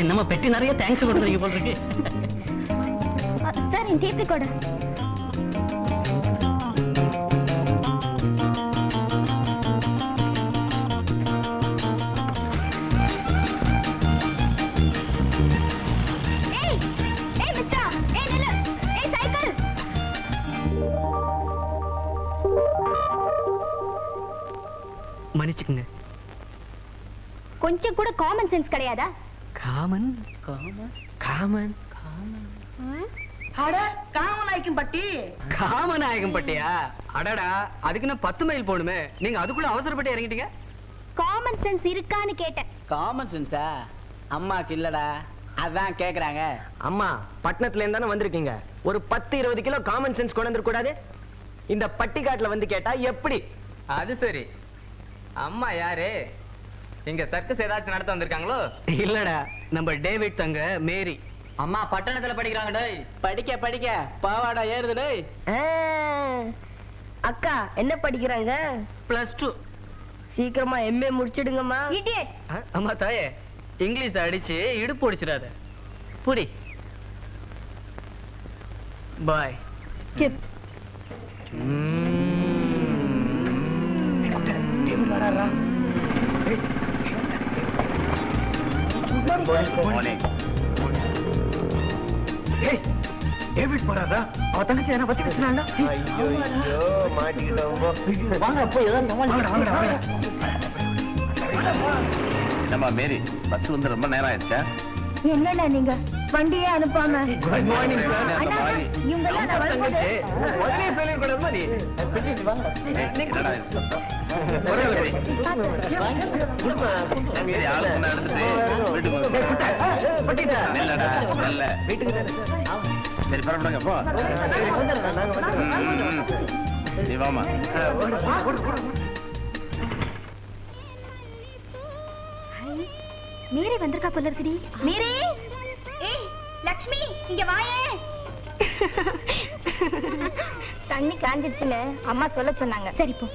என்னம்மா பெட்டி நிறைய தேங்க்ஸ் கொடுக்குறீங்க போல இருக்கு. சார் இந்த டேப் ரெக்கார்டர் மன்னிச்சுக்குங்க. கொஞ்சம் கூட காமன் சென்ஸ் கிடையாதா? காமன்? காமன். காமன்? அட காமநாயக்கம் பட்டி. காமநாயகம் பட்டியா? அடடா அதுக்கு நான் பத்து மைல் போகணுமே. நீங்க அதுக்குள்ள அவசரப்பட்டு இறங்கிட்டீங்க? காமன் சென்ஸ் இருக்கான்னு கேட்டேன். காமன் சென்ஸா அம்மாக்கு இல்லடா. அதான் கேக்குறாங்க. அம்மா பட்டணத்துல இருந்து தானே வந்திருக்கீங்க. ஒரு பத்து இருபது கிலோ காமன் சென்ஸ் கொண்டு வந்துட கூடாது இந்த பட்டிக்காட்டுல வந்து கேட்டா எப்படி? அது சரி. அம்மா யாரு? இங்க சர்க்கஸ் ஏதாச்சும் நடத்த வந்திருக்காங்களோ? இல்லடா நம்ம டேவிட் தங்க மேரி. அம்மா பட்டணத்துல படிக்கிறாங்க டேய். படிக்க படிக்க. பாவாடா ஏறுது டேய். அக்கா என்ன படிக்கிறாங்க? பிளஸ் டூ சீக்கிரமா எம்ஏ முடிச்சிடுங்கம்மா. இடியட் அம்மா தாயே இங்கிலீஷ் அடிச்சு இடுப்பு ஒடிச்சிடாத. புடி. பாய் ஸ்டிப் டேவிட் போறாதா அவ தங்கச்சி என்ன பத்தி ஐயோ வாங்க போய் நம்ம மேரி பஸ் வந்து ரொம்ப நேரம் ஆயிடுச்சா? என்னண்ணா நீங்க? வண்டியே அனுப்பாம. குட் மார்னிங் அண்ணா, இவங்க எல்லாம் நான் வரும்போது உடனே சொல்லிருக்கூடாதுமா நீ என்னடா இது? சத்தம்? சரி, ஆளு முன்ன எடுத்துட்டு வீட்டுக்கு வந்து. இல்லடா, இல்ல. சரி, புறப்படுங்க, போ. ம், ம். நீ வாம்மா. மீரே வந்திருக்கா போல இருக்குடி. மீரே! ஏய் லக்ஷ்மி இங்க வாயே. தண்ணி காஞ்சிருச்சுங்க அம்மா சொல்ல சொன்னாங்க. சரி போ.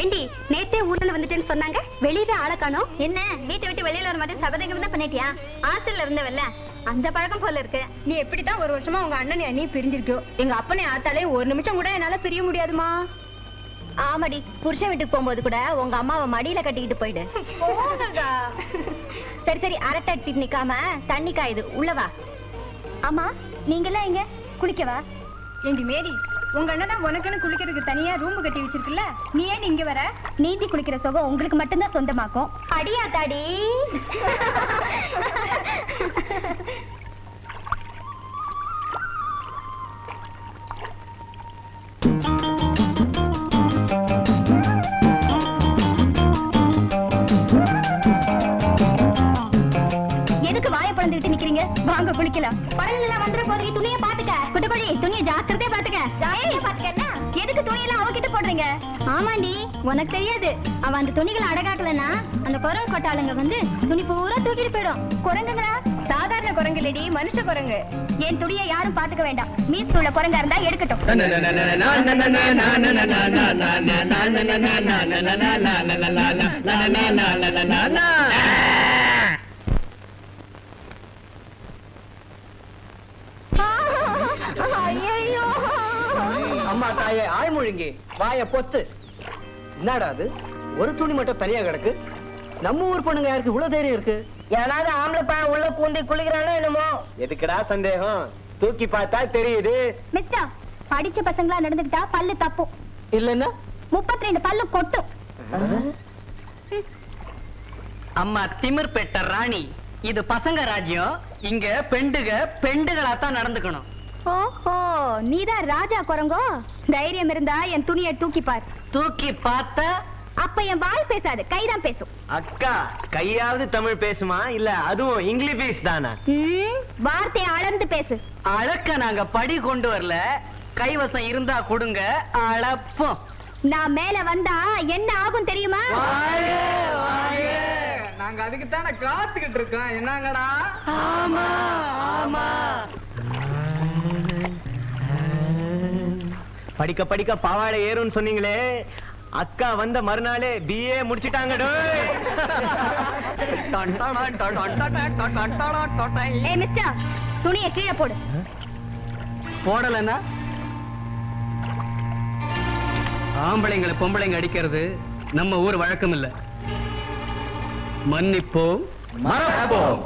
ஏண்டி நேத்தே ஊர்ல வந்துட்டேன்னு சொன்னாங்க? வெளியவே ஆள காணோம்? என்ன? வீட்டை விட்டு வெளியில வர மாட்டேன் சபதங்கம் தான் பண்ணிட்டியா? ஹாஸ்டல்ல இருந்தவல்ல. அந்த பழக்கம் போல இருக்கு. நீ எப்படித்தான் ஒரு வருஷமா உங்க அண்ணன் நீ பிரிஞ்சிருக்கியோ? எங்க அப்பனை ஆத்தாலே ஒரு நிமிஷம் கூட என்னால பிரிய முடியாதுமா? ஆமாடி புருஷன் வீட்டுக்கு போகும்போது கூட உங்க அம்மாவை மடியில கட்டிக்கிட்டு போயிடு. சரி சரி அரட்டை அடிச்சிட்டு நிக்காம தண்ணி காயுது. உள்ளவா ஆமா நீங்கெல்லாம் எங்க? குளிக்கவா? ஏண்டி மேரி உங்க அண்ணன் தான் உனக்குன்னு குளிக்கிறதுக்கு தனியா ரூம் கட்டி வச்சிருக்குல்ல? நீ ஏன் இங்க வர? நீந்தி குளிக்கிற சுகம் உங்களுக்கு மட்டும்தான் சொந்தமாக்கும். அடியா தாடி. பழந்துகிட்டு வாங்க குளிக்கலாம் குரங்குலாம் வந்துட போதுக்கு துணிய பாத்துக்க குட்டக்கொழி துணியை ஜாக்கிரதையா பாத்துக்க ஜாக்கிரதையா பாத்துக்க என்ன எதுக்கு துணியெல்லாம் அவகிட்ட போடுறீங்க ஆமாண்டி உனக்கு தெரியாது அவ அந்த துணிகளை அடகாக்கலனா அந்த குரங்கு கொட்டாளுங்க வந்து துணி பூரா தூக்கிட்டு போயிடும் குரங்குங்களா சாதாரண குரங்கு இல்லடி மனுஷ குரங்கு என் துணியை யாரும் பாத்துக்க வேண்டாம் மீத்து உள்ள குரங்கா இருந்தா எடுக்கட்டும் ஐயோ அம்மா தாயே ஆய்மொழிங்கி வாய பொத்து. என்னடா அது? ஒரு துணி மட்டும் தனியா கிடக்கு. நம்ம ஊர் பொண்ணுங்க யாருக்கு இவ்வளவு தைரியம் இருக்கு? ஏனாவது ஆம்பளை பையன் உள்ள பூந்தி குளிக்கிறானோ என்னமோ. எதுக்குடா சந்தேகம்? தூக்கி பார்த்தா தெரியுது. மிஸ்டர் படிச்ச பசங்களா நடந்துக்கிட்டா பல்லு தப்பும். இல்லன்னா? முப்பத்தி ரெண்டு பல்லு கொட்டும். அம்மா திமிர் பெட்ட ராணி. இது பசங்க ராஜ்யம். இங்க பெண்டுக பெண்டுகளா தான் நடந்துக்கணும். ஓஹோ நீதான் ராஜா குரங்கோ? தைரியம் இருந்தா என் துணியை தூக்கி பார். தூக்கி பார்த்த? அப்ப என் வாய் பேசாது கைதான் பேசும். அக்கா கையாவது தமிழ் பேசுமா? இல்ல அதுவும் இங்கிலீஷ் தானா? வார்த்தையை அளந்து பேசு. அளக்க நாங்க படி கொண்டு வரல. கைவசம் இருந்தா கொடுங்க அளப்போம். நான் மேல வந்தா என்ன ஆகும் தெரியுமா? நாங்க அதுக்கு தானே காத்துக்கிட்டு இருக்கோம். என்னங்கடா? படிக்க படிக்க பாவாடை ஏறும்னு சொன்னீங்களே அக்கா வந்த மறுநாளே பிஏ முடிச்சிட்டாங்க டோய் ஏய் மிஸ்டர் துணியை கீழே போடு போடலன்னா ஆம்பளைங்களை பொம்பளைங்க அடிக்கிறது நம்ம ஊர் வழக்கம் இல்ல மன்னிப்போம் மறப்போம்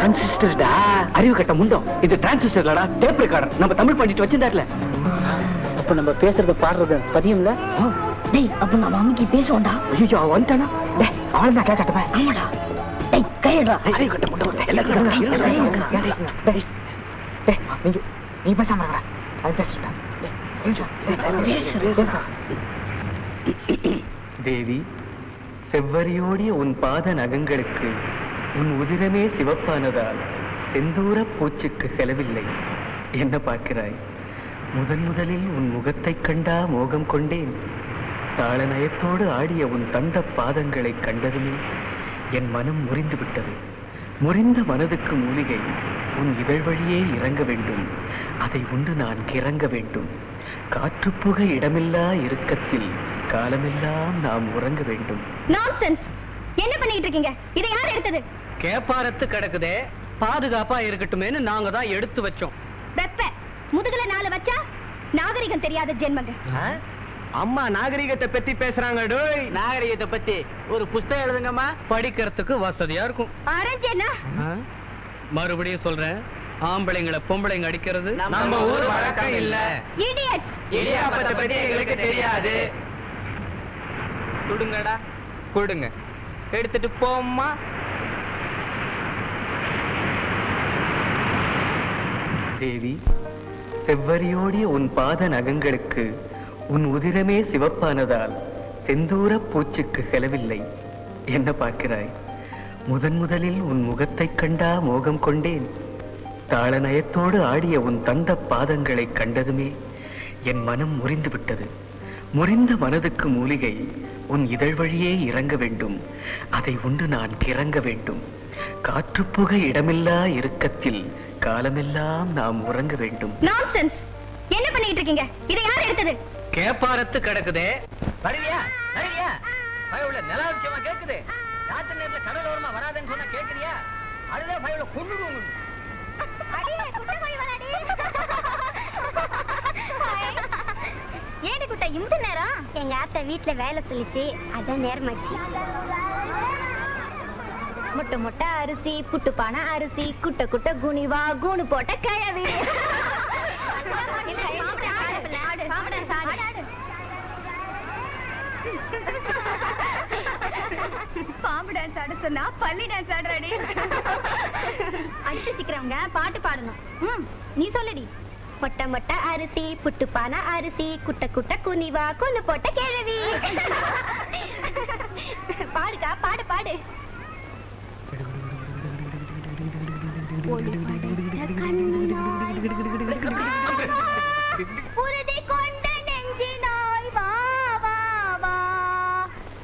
டிரான்சிஸ்டர்டா அறிவு கட்ட முண்டம். இது டிரான்சிஸ்டர்லடா டேப் ரெக்கார்டர் நம்ம தமிழ் பண்ணிட்டு வச்சிருந்தாருல. அப்ப நம்ம பேசுறது பாடுறது பதியும்ல? டேய் அப்ப நம்ம அம்மிக்கு பேசுவோம்டா. ஐயோ அவன் வந்துட்டானா? டேய் அவன் தான் கேட்கட்டமே ஆமாடா. டேய் கையடா அறிவு கட்ட முண்டம். எல்லாரும் டேய் டேய் நீங்க நீ பேசாம இருடா அவன் பேசுறா தேவி செவ்வரியோடிய உன் பாத நகங்களுக்கு உன் உதிரமே சிவப்பானதால் செந்தூர பூச்சுக்கு செலவில்லை. என்ன பார்க்கிறாய்? முதன் முதலில் உன் முகத்தைக் கண்டா மோகம் கொண்டேன். தாளநயத்தோடு ஆடிய உன் தந்த பாதங்களை கண்டதுமே என் மனம் முறிந்து விட்டது முறிந்த மனதுக்கு மூலிகை உன் இதழ் வழியே இறங்க வேண்டும். அதை உண்டு நான் கிறங்க வேண்டும். காற்றுப்புக இடமில்லா இறுக்கத்தில் காலமெல்லாம் நாம் உறங்க வேண்டும். என்ன பண்ணிட்டு இருக்கீங்க? இதை யார் எடுத்தது? கேப்பாரத்து கிடக்குதே. பாதுகாப்பா இருக்கட்டுமேன்னு நாங்க தான் எடுத்து வச்சோம். வெப்ப. முதுகுல நாலு வச்சா நாகரிகம் தெரியாத ஜென்மங்க. அம்மா நாகரிகத்தை பத்தி பேசுறாங்க டோய். நாகரிகத்தை பத்தி ஒரு புஸ்தகம் எழுதுங்கம்மா. படிக்கிறதுக்கு வசதியா இருக்கும். அரஞ்சேனா ஆ? மறுபடியும் சொல்றேன். ஆம்பளைங்களை பொம்பளைங்க அடிக்கிறது? நம்ம ஊர் வழக்கம் இல்ல. இடியட்ஸ் இடியாப்பத்தை பத்தி எங்களுக்கு தெரியாது. கொடுங்கடா. கொடுங்க. எடுத்துட்டு போம்மா. தேவி செவ்வரியோடிய உன் பாத நகங்களுக்கு உன் உதிரமே சிவப்பானதால் செந்தூர பூச்சுக்கு செலவில்லை. என்ன பார்க்கிறாய்? முதன் முதலில் உன் முகத்தைக் கண்டா மோகம் கொண்டேன். தாளநயத்தோடு ஆடிய உன் தந்த பாதங்களை கண்டதுமே என் மனம் முறிந்து விட்டது முறிந்த மனதுக்கு மூலிகை உன் இதழ் வழியே இறங்க வேண்டும். அதை உண்டு நான் கிறங்க வேண்டும். காற்றுப்புக இடமில்லா இறுக்கத்தில் காலமெல்லாம் நாம் உறங்க வேண்டும். நான்சென்ஸ் என்ன பண்ணிட்டு இருக்கீங்க? இதை யார் எடுத்தது? கேப்பாரத்து கிடக்குதே. வருவியா வருவியா பயவுல நில விஷயமா கேக்குது. ராத்திரி நேரத்துல கடலோரமா வராதுன்னு சொன்னா கேக்குறியா? அதுதான் பயவுல கொண்டுடுவோம் ஏடி குட்டை இம்பு நேரம்? எங்க ஆத்தா வீட்ல வேலை சொல்லிச்சு. அதான் நேரமாச்சு. முட்டை முட்டை அரிசி புட்டு பானை அரிசி குட்ட குட்ட குனிவா கூணு போட்ட கிழவி. பாம்பு டான்ஸ் ஆட சொன்னா பள்ளி டான்ஸ் ஆடுறாடி. அடுத்து சிக்கிறவங்க பாட்டு பாடணும். நீ சொல்லுடி. மொட்டை மொட்டை அரிசி புட்டுப்பான அரிசி குட்ட குட்ட குனிவா கொன்னு போட்ட கிழவி. பாடுக்கா பாடு பாடு. புரதி கொண்ட நெஞ்சினாய் வா வா வா.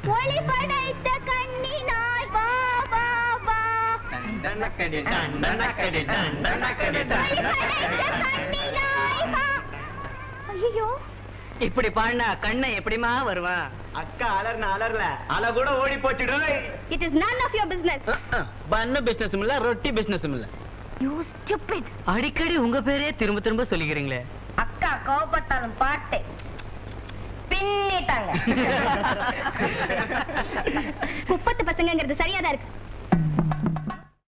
ஒளி படைத்த வா ஐயோ. இப்படி பாடினா கண்ணை எப்படிமா வருவான் அக்கா அலர்ன அலர்ல. அல கூட ஓடி போச்சு டோய். It is none of your business. பண்ணு பிசினஸ் இல்ல ரொட்டி பிசினஸ் இல்ல. You stupid. அடிக்கடி உங்க பேரே திரும்ப திரும்ப சொல்லிக்கிறீங்களே. அக்கா கோவப்பட்டாலும் பாட்டு. பின்னிட்டாங்க. குப்பத்து பசங்கங்கிறது சரியாதான் இருக்கு.